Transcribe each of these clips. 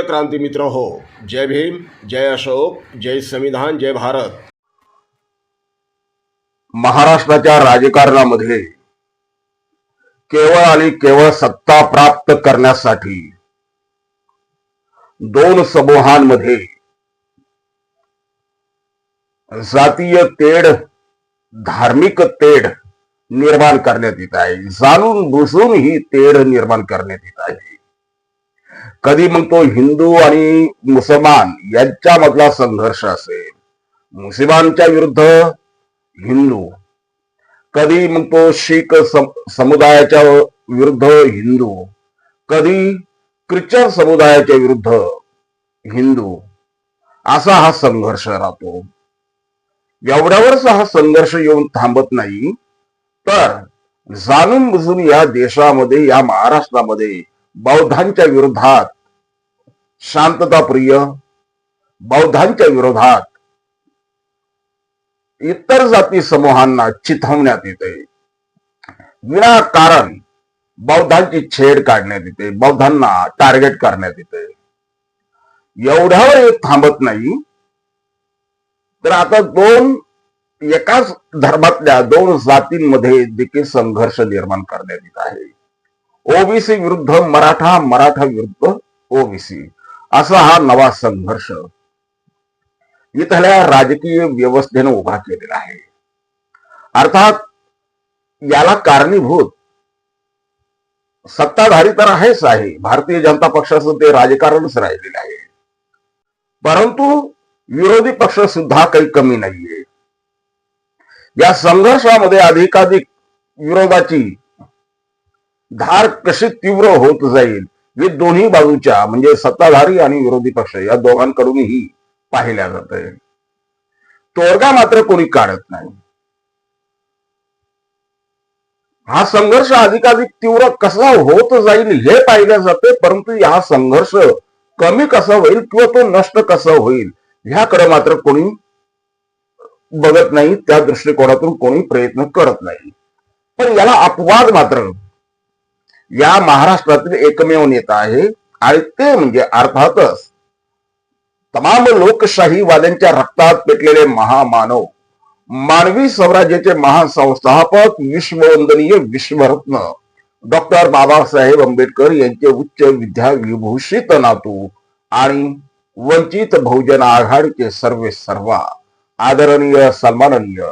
प्रिय क्रांती मित्र हो जय भीम जय अशोक जय संविधान जय भारत. महाराष्ट्राच्या राजकारणामध्ये केवळ आणि केवळ सत्ता प्राप्त करण्यासाठी दोन समूहांमध्ये जातीय तेढ धार्मिक तेढ निर्माण करण्यात येत आहे. जाणून बुजून ही तेढ निर्माण करण्यात येत आहे. कधी मग तो हिंदू आणि मुसलमान यांच्यामधला संघर्ष असेल? मुसलमानच्या विरुद्ध हिंदू. कधी मग तो शीख सम- समुदायाच्या विरुद्ध हिंदू. कधी ख्रिश्चन समुदायाच्या विरुद्ध हिंदू. असा हा संघर्ष राहतो. एवढ्यावरच हा संघर्ष येऊन थांबत नाही. तर जाणून बुजून या देशामध्ये या महाराष्ट्रामध्ये बौद्धांच्या विरोधात शांतताप्रिय बौद्धांच्या विरोधात इतर जाती समूहांना चिथवण्यात येते. विनाकारण बौद्धांची छेड काढण्यात येते बौद्धांना टार्गेट करण्यात येते. एवढ्यावर एक थांबत नाही तर आता दोन एकाच धर्मातल्या दोन जातींमध्ये देखील संघर्ष निर्माण करण्यात येत आहे. ओबीसी विरुद्ध मराठा मराठा विरुद्ध ओबीसी. असा हा नवा संघर्ष. इथल्या राजकीय व्यवस्थेनं उभा केलेला आहे. अर्थात याला कारणीभूत सत्ताधारी तर आहेच आहे. भारतीय जनता पक्षाचं ते राजकारणच राहिलेलं आहे. परंतु विरोधी पक्ष सुद्धा काही कमी नाहीये. या संघर्षामध्ये अधिकाधिक विरोधाची धार कशी तीव्र होत जाईल हे दोन्ही बाजूच्या म्हणजे सत्ताधारी आणि विरोधी पक्ष या दोघांकडूनही पाहिल्या जात आहे तोडगा मात्र कोणी काढत नाही. हा संघर्ष अधिकाधिक तीव्र कसा होत जाईल हे पाहिले जाते परंतु हा संघर्ष कमी कसा होईल किंवा तो नष्ट कसा होईल ह्याकडे मात्र कोणी बघत नाही त्या दृष्टिकोनातून कोणी प्रयत्न करत नाही. पण याला अपवाद मात्र या महाराष्ट्रातील एकमेव नेता आहे. आणि ते म्हणजे अर्थातच तमाम लोकशाहीवाद्यांच्या रक्तात पेटलेले महामानव मानवी स्वराज्याचे महान संस्थापक विश्ववंदनीय विश्वरत्न डॉक्टर बाबासाहेब आंबेडकर यांचे उच्च विद्या विभूषित नातू आणि वंचित बहुजन आघाडीचे सर्वे सर्वा आदरणीय सन्माननीय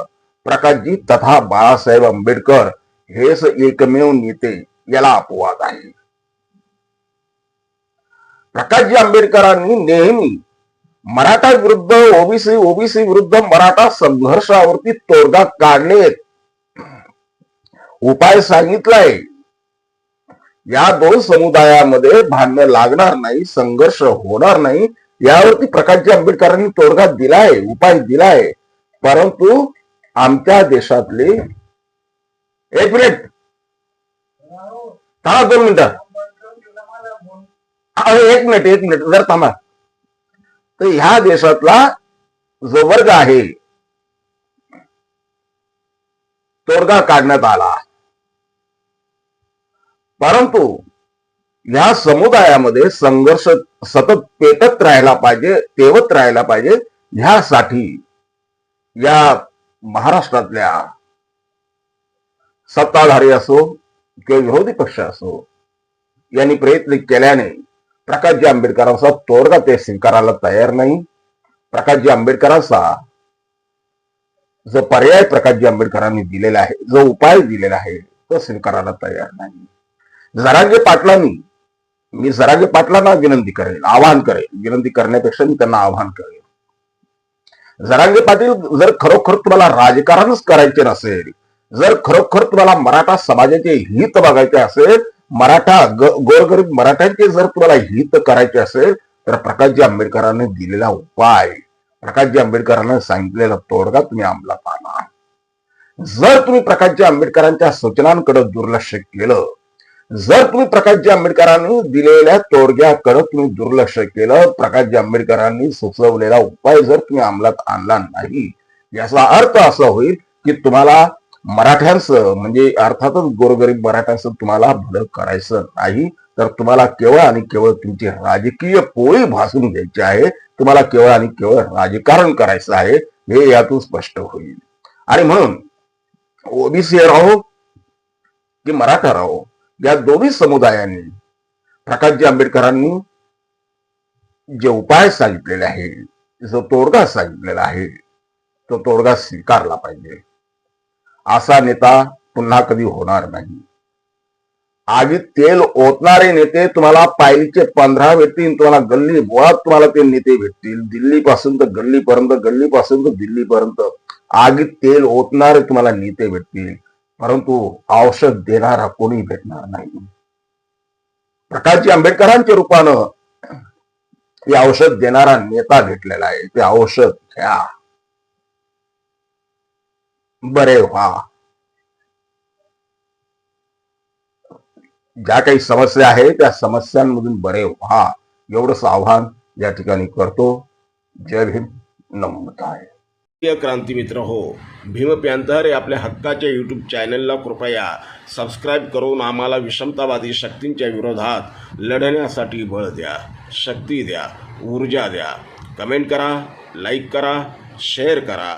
प्रकाशजी तथा बाळासाहेब आंबेडकर हेच एकमेव नेते याला अपवाद आहे प्रकाशजी आंबेडकरांनी नेहमी मराठा विरुद्ध ओबीसी ओबीसी विरुद्ध मराठा संघर्षावरती तोडगा काढणे उपाय सांगितलाय. या दोन समुदायामध्ये भांडणं लागणार नाही संघर्ष होणार नाही यावरती प्रकाशजी आंबेडकरांनी तोडगा दिलाय उपाय दिलाय. परंतु आमच्या देशातले एक मिनिट हा दोन मिनिटं. एक मिनिट एक मिनिट जर थांबा. तर ह्या देशातला जो वर्ग आहे तोडगा काढण्यात आला. परंतु ह्या समुदायामध्ये संघर्ष सतत पेटत राहायला पाहिजे तेवत राहायला पाहिजे ह्यासाठी या महाराष्ट्रातल्या सत्ताधारी असो किंवा विरोधी पक्ष असो यांनी प्रयत्न केल्याने प्रकाशजी आंबेडकरांचा तोडगा ते स्वीकारायला तयार नाही. प्रकाशजी आंबेडकरांचा जो पर्याय प्रकाशजी आंबेडकरांनी दिलेला आहे जो उपाय दिलेला आहे तो स्वीकारायला तयार नाही. जरांगे पाटलांनी मी जरांगे पाटलांना विनंती करेल आवाहन करेल विनंती करण्यापेक्षा मी त्यांना आवाहन करेल जरांगे पाटील जर खरोखर तुम्हाला राजकारणच करायचे नसेल जर खरोखर तुम्हाला मराठा समाजाचे हित बघायचे असेल मराठा गोरगरीब मराठ्यांचे जर तुम्हाला हित करायचे असेल तर प्रकाशजी आंबेडकरांनी दिलेला उपाय प्रकाशजी आंबेडकरांनी सांगितलेला तोडगा तुम्ही अंमलात आणा. जर तुम्ही प्रकाशजी आंबेडकरांच्या सूचनांकडे दुर्लक्ष केलं जर तुम्ही प्रकाशजी आंबेडकरांनी दिलेल्या तोडग्याकडे तुम्ही दुर्लक्ष केलं प्रकाशजी आंबेडकरांनी सुचवलेला उपाय जर तुम्ही अंमलात आणला नाही याचा अर्थ असा होईल की तुम्हाला मराठ्यांचं म्हणजे अर्थातच गोरगरीब मराठ्यांचं तुम्हाला भलं करायचं नाही तर तुम्हाला केवळ आणि केवळ तुमची राजकीय पोळी भासून घ्यायची आहे तुम्हाला केवळ आणि केवळ राजकारण करायचं आहे हे यातून स्पष्ट होईल. आणि म्हणून ओबीसी राहो की मराठा राहो या दोन्ही समुदायांनी प्रकाशजी आंबेडकरांनी जे उपाय सांगितलेले आहे जो तोडगा सांगितलेला आहे तो तोडगा स्वीकारला पाहिजे. असा नेता पुन्हा कधी होणार नाही. आगीत तेल ओतणारे नेते तुम्हाला पायलीचे पंधरा भेटतील तुम्हाला गल्ली मुळात तुम्हाला ते नेते भेटतील. दिल्ली पासून तर गल्लीपर्यंत गल्ली पासून तर दिल्लीपर्यंत आगीत तेल ओतणारे तुम्हाला नेते भेटतील. परंतु औषध देणारा कोणी भेटणार नाही. प्रकाशजी आंबेडकरांच्या रूपानं हे औषध देणारा नेता भेटलेला आहे. ते औषध घ्या. बरे हो, व्हा ज्या काही समस्या आहेत त्या समस्यांमधून बरे हो, व्हा एवढंच आव्हान या ठिकाणी करतो. जय भीम. नमस्कार प्रिय क्रांती मित्र हो भीम प्यांतर हे आपल्या हक्काच्या यूट्यूब चॅनलला कृपया सबस्क्राईब करून आम्हाला विषमतावादी शक्तींच्या विरोधात लढण्यासाठी बळ द्या शक्ती द्या ऊर्जा द्या. कमेंट करा लाईक करा शेअर करा.